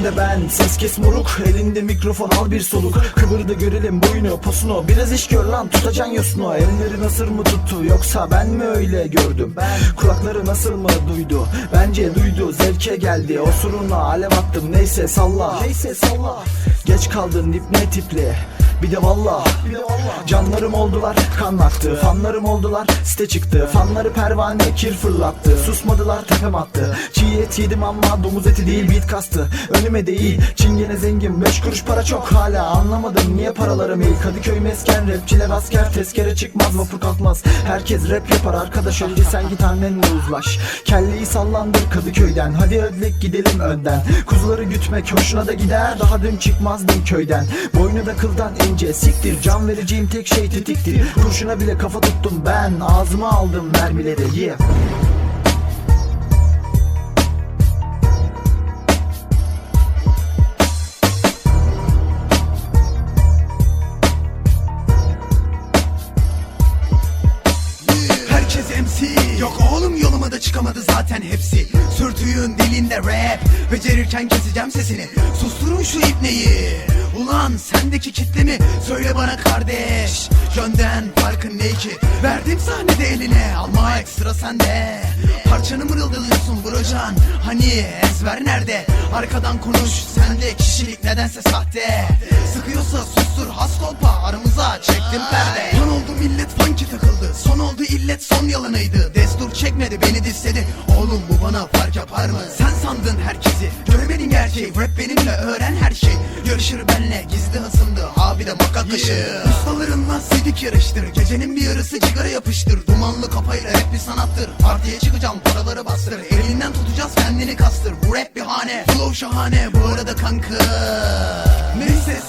Söyle ben ses kes moruk. Elinde mikrofon al bir soluk. Kıvırdı görelim boyunu posunu. Biraz iş gör lan tutacan yosunu. Elleri nasıl mı tuttu yoksa ben mi öyle gördüm? Kulakları nasıl mı duydu? Bence duydu zevke geldi. Osuruna alev attım neyse salla. Neyse salla. Geç kaldın dip ne tipli bir de valla. Canlarım oldular kan aktı Fanlarım oldular site çıktı. Fanları pervane kir fırlattı. Susmadılar tepem attı. Çiğ et yedim ama domuz eti değil beat kastı. Önüme değil çingene zengin. Beş kuruş para çok hala anlamadım Niye paralarım iyi Kadıköy mesken rapçiler asker Tezkere çıkmaz vapur kalkmaz. Herkes rap yapar arkadaş önce sen git annenle uzlaş. Kelleyi sallandır Kadıköy'den Hadi ödlek gidelim önden. Kuzuları gütmek hoşuna da gider Daha dün çıkmazdım köyden. Boynu da kıldan ince. Siktir Can vereceğim tek şey tetiktir. Kurşuna bile kafa tuttum ben. Ağzıma aldım mermileri yeah. MC Yok oğlum yoluma da çıkamadı zaten hepsi. Sürtüğün dilinde rap. Becerirken keseceğim sesini. Susturun şu ipneyi Ulan sendeki kitle mi? Söyle bana kardeş. Yönden farkın ne ki? Verdim sahnede eline Alma ekstra sende. Parçanı mırıldalıyorsun Brocan Hani ezber nerede? Arkadan konuş Sende kişilik nedense sahte. Sıkıyorsa sustur has kolpa Aramıza çektim perde. Son oldu millet funky takıldı Son oldu illet son yalanıydı. Destur çekmedi beni dissedi Oğlum bu bana fark yapar mı? Sen sandın herkesi Görmedin gerçeği. Rap benimle öğren her şey Yarışır benle. Gizli hasımdı Abi de makat taşı Ustalarınla sidik yarıştır. Gecenin bir yarısı sigara yapıştır. Dumanlı kafayla rap bir sanattır. Partiye çıkacağım paraları bastır. Elinden tutacağız kendini kastır. Bu rap bir hane. Flow şahane bu arada kanka. Neyse